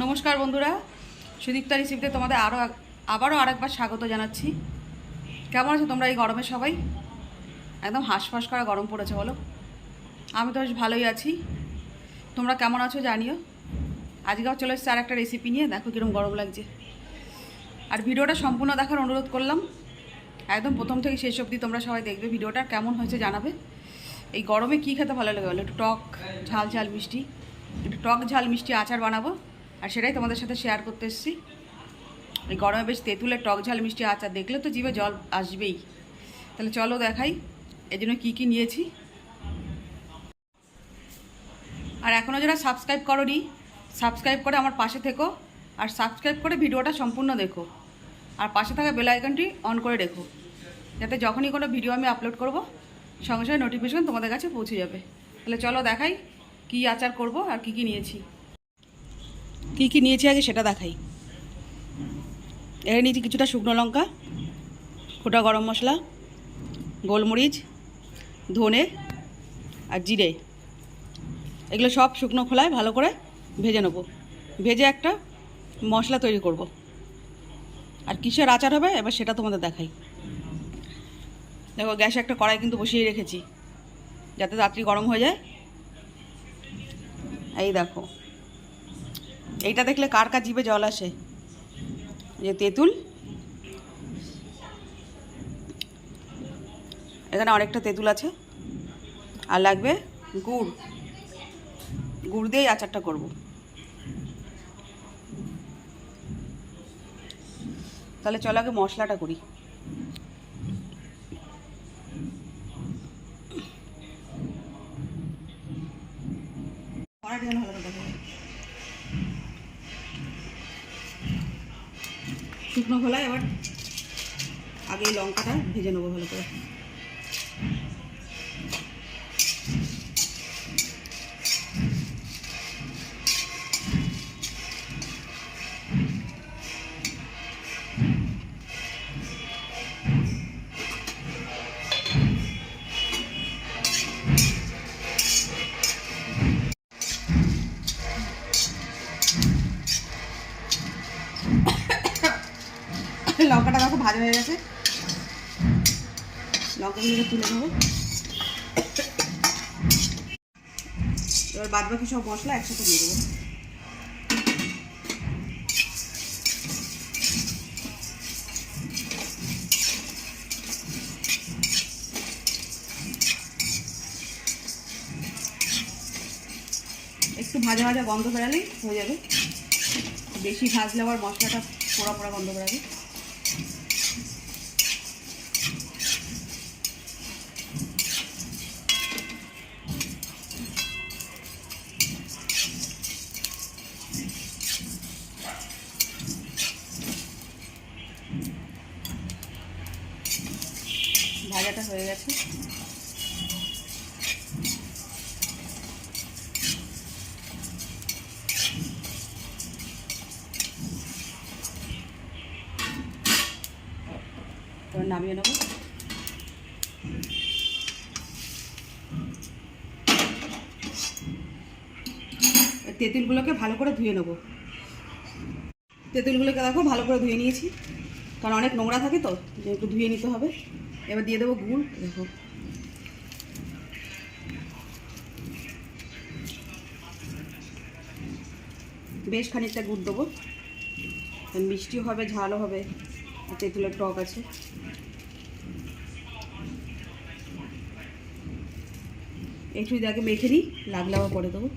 নমস্কার বন্ধুরা, সুদীপ্তা রেসিপিতে তোমাদের আরও আবারও আরেকবার স্বাগত জানাচ্ছি। কেমন আছো তোমরা এই গরমে সবাই? একদম হাঁসফাঁস করা গরম পড়েছে বলো। আমি তো বেশ ভালোই আছি। তোমরা কেমন আছো জানিও। আজকেও চলে এসেছে আর একটা রেসিপি নিয়ে, দেখো কীরকম গরম লাগছে। আর ভিডিওটা সম্পূর্ণ দেখার অনুরোধ করলাম। একদম প্রথম থেকে শেষ অবধি তোমরা সবাই দেখবে ভিডিওটা, কেমন হয়েছে জানাবে। এই গরমে কী খেতে ভালো লাগে বলো? একটু টক ঝাল ঝাল মিষ্টি, একটু টক ঝাল মিষ্টি আচার বানাবো। আর সেটাই তোমাদের সাথে শেয়ার করতে এসেছি। এই গরমে বেশ তেঁতুলের টক ঝাল, মিষ্টি আচার দেখলে তো জিভে জল আসবেই। তাহলে চলো দেখাই এই জন্য কী কী নিয়েছি। আর এখনও যারা সাবস্ক্রাইব করনি সাবস্ক্রাইব করে আমার পাশে থেকো, আর সাবস্ক্রাইব করে ভিডিওটা সম্পূর্ণ দেখো। আর পাশে থাকা বেল আইকনটি অন করে রেখো। যাতে যখনই কোনো ভিডিও আমি আপলোড করব, সঙ্গে সঙ্গে নোটিফিকেশন তোমাদের কাছে পৌঁছে যাবে। তাহলে চলো দেখাই কি আচার করব আর কি কি নিয়েছি। কি কি নিয়েছি আগে সেটা দেখাই। এখানে নিয়েছি কিছুটা শুকনো লঙ্কা গোটা গরম মশলা, গোলমরিচ, ধনে আর জিরে। এগুলো সব শুকনো খোলায় ভালো করে ভেজে নেব। ভেজে একটা মশলা তৈরি করব। আর কিসের আচার হবে এবার সেটা তোমাদের দেখাই। দেখো, গ্যাসে একটা কড়াই কিন্তু বসিয়ে রেখেছি। যাতে রাত্রি গরম হয়ে যায়। এই দেখো। এইটা দেখলে কার কার জিভে জল আসে? যে তেঁতুল। এখানে অনেকটা তেঁতুল আছে। আর লাগবে গুড়। গুড় দিয়েই আচারটা করব। তাহলে চলো আগে মশলাটা করি। ভালো শুকনো খোলায় এবার আগে লঙ্কাটা ভেজে নেব ভালো করে। লঙ্কাটা দেখো ভাজা হয়ে গেছে। লঙ্কাগুলোকে তুলে নেব। এবার বাদ বাকি সব মশলা একসাথে দিয়ে দেবো। একটু ভাজা ভাজা গন্ধ বেরালেই হয়ে যাবে। বেশি ভাজলে আবার মশলাটা পোড়া পোড়া গন্ধ বেরাবে। ভাজাটা হয়ে গেছে। নামিয়ে নেব। তেঁতুলগুলোকে ভালো করে ধুয়ে নেব। তেঁতুলগুলোকে দেখো ভালো করে ধুয়ে নিয়েছি। কারণ অনেক নোংরা থাকে তো একটু ধুয়ে নিতে হবে। এবার দিয়ে দেবো গুড়, দেখো। বেশ খানিকটা গুড় দেবো। মিষ্টিও হবে, ঝালও হবে তেঁতুলের টক আছে। একটু আগে মেখে নিই লাগলে আবার পরে দেবো।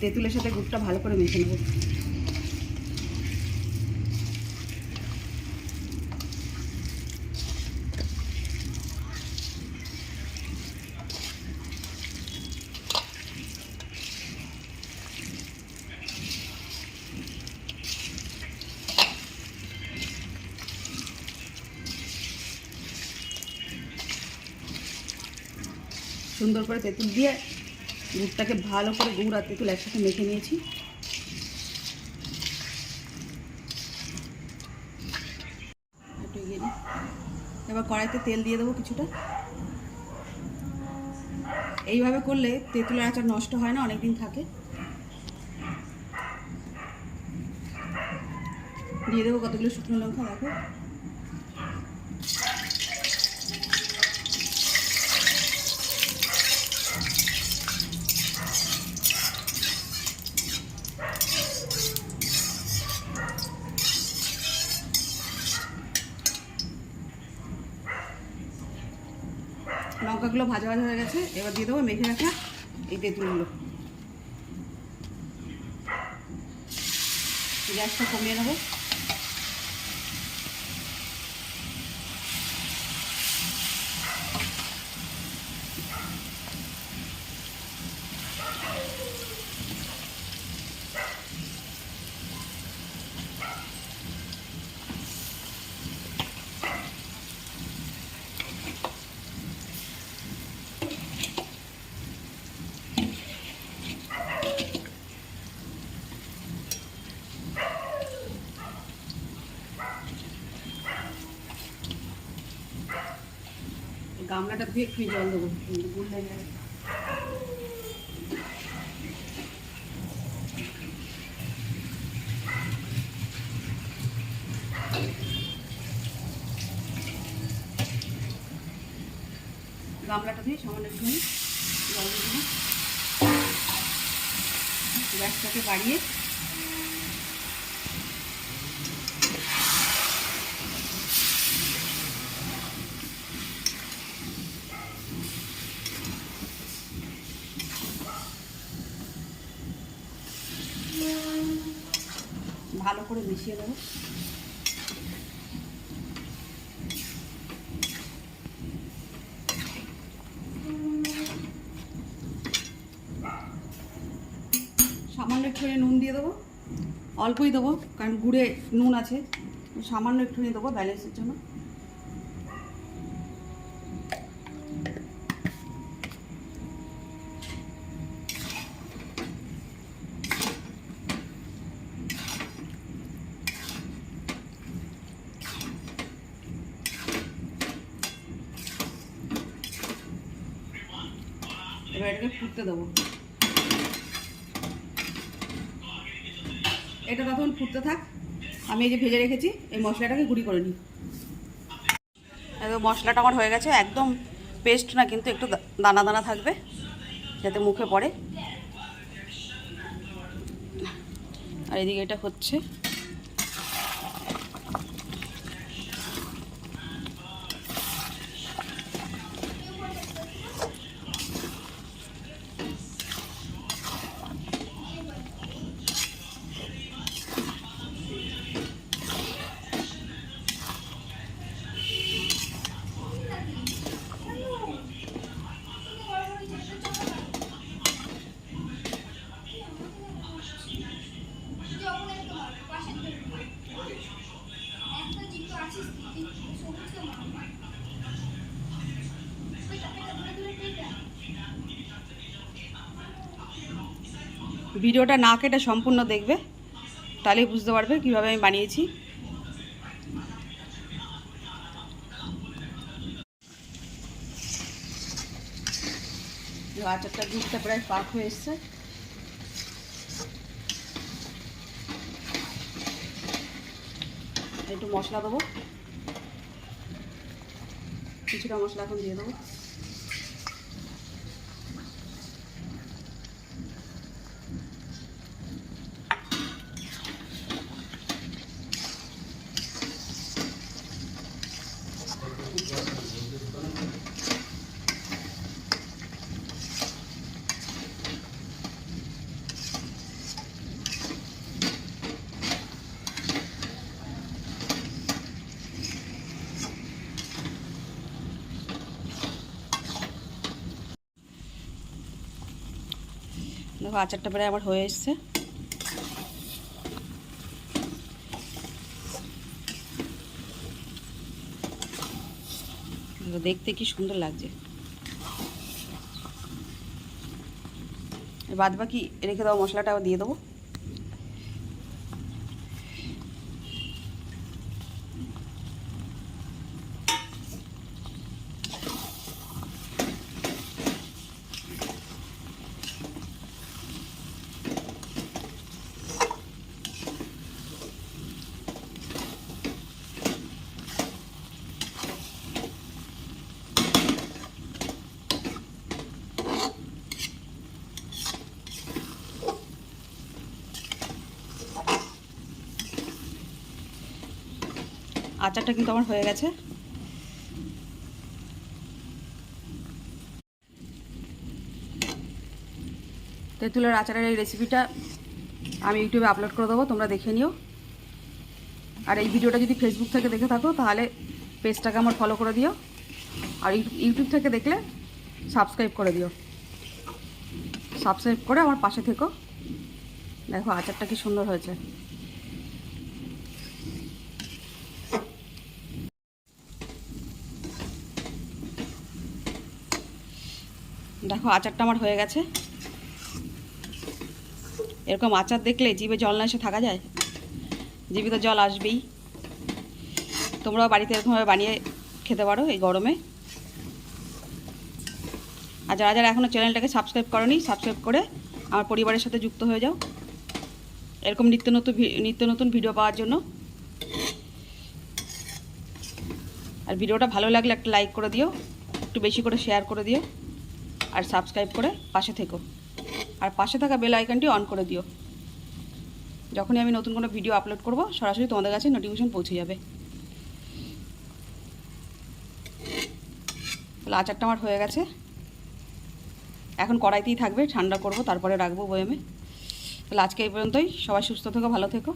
তেঁতুলের সাথে গুড়টা ভালো করে মেখে নেব। সুন্দর করে তেঁতুল দিয়ে গুড়টাকে ভালো করে গুড় আর তেঁতুল একসাথে মেখে নিয়েছি। দিই। এবার কড়াইতে তেল দিয়ে দেবো কিছুটা। এইভাবে করলে তেঁতুলের আচার নষ্ট হয় না অনেক দিন থাকে। দিয়ে দেবো কতগুলো শুকনো লঙ্কা, দেখো। লঙ্কাগুলো ভাজা ভাজা হয়ে গেছে। এবার দিয়ে দেবো মেখে রাখা এই তেঁতুলগুলো। গ্যাসটা কমিয়ে নেব। এই গামলাটা ধুয়ে একটু জল দেবো গুড় লেগে গেছে। গামলাটা দিয়ে সামান্য একটু জল দিয়ে দিলাম গ্যাসটাকে বাড়িয়ে ভালো করে মিশিয়ে দেবো। সামান্য একটুখানি নুন দিয়ে দেবো। অল্পই দেবো, কারণ গুড়ে নুন আছে। সামান্য একটুখানি দেবো ব্যালেন্সের জন্য। এবার এটাকে ফুটতে দেবো। এটা তখন ফুটতে থাক। আমি এই যে ভেজে রেখেছি, এই মশলাটাকে গুঁড়ি করে নিই। একদম মশলাটা আমার হয়ে গেছে, একদম পেস্ট না, কিন্তু একটু দানা দানা থাকবে, যাতে মুখে পড়ে। আর এদিকে এটা হচ্ছে ভিডিওটা না কেটে সম্পূর্ণ দেখবে, তাহলেই বুঝতে পারবে কীভাবে আমি বানিয়েছি। আচারটা দুধটা প্রায় পাক হয়ে এসছে। একটু মশলা দেবো। কিছুটা মশলা এখন দিয়ে দেবো। দেখো আচারটা প্রায় আমার হয়ে এসছে। দেখতে কি সুন্দর লাগছে। বাদ বাকি রেখে দেওয়া মশলাটা আবার দিয়ে দেবো। আচারটা কিন্তু আমার হয়ে গেছে। তেঁতুলের আচারের এই রেসিপিটা আমি ইউটিউবে আপলোড করে দেবো, তোমরা দেখে নিও। আর এই ভিডিওটা যদি ফেসবুক থেকে দেখে থাকো, তাহলে পেজটাকে আমার ফলো করে দিও। আর ইউ- ইউটিউব থেকে দেখলে সাবস্ক্রাইব করে দিও। সাবস্ক্রাইব করে আমার পাশে থেকো। দেখো আচারটা কি সুন্দর হয়েছে। দেখো, আচারটা আমার হয়ে গেছে। এরকম আচার দেখলে জিভে জল না এসে থাকা যায়? জিভে তো জল আসবেই। তোমরাও বাড়িতে এরকমভাবে বানিয়ে খেতে পারো এই গরমে। আর যারা যারা এখনও চ্যানেলটাকে সাবস্ক্রাইব করনি সাবস্ক্রাইব করে আমার পরিবারের সাথে যুক্ত হয়ে যাও। এরকম নিত্য নতুন নিত্য নতুন ভিডিও পাওয়ার জন্য। আর ভিডিওটা ভালো লাগলে একটা লাইক করে দিও, একটু বেশি করে শেয়ার করে দিও। আর সাবস্ক্রাইব করে পাশে থেকো। আর পাশে থাকা বেল আইকনটি অন করে দিও। যখনই আমি নতুন কোনো ভিডিও আপলোড করব, সরাসরি তোমাদের কাছে নোটিফিকেশন পৌঁছে যাবে। তাহলে আচারটা আমার হয়ে গেছে। এখন কড়াইতেই থাকবে, ঠান্ডা করব, তারপরে রাখব বয়ামে। তাহলে আজকে এই পর্যন্তই। সবাই সুস্থ থেকো, ভালো থেকো।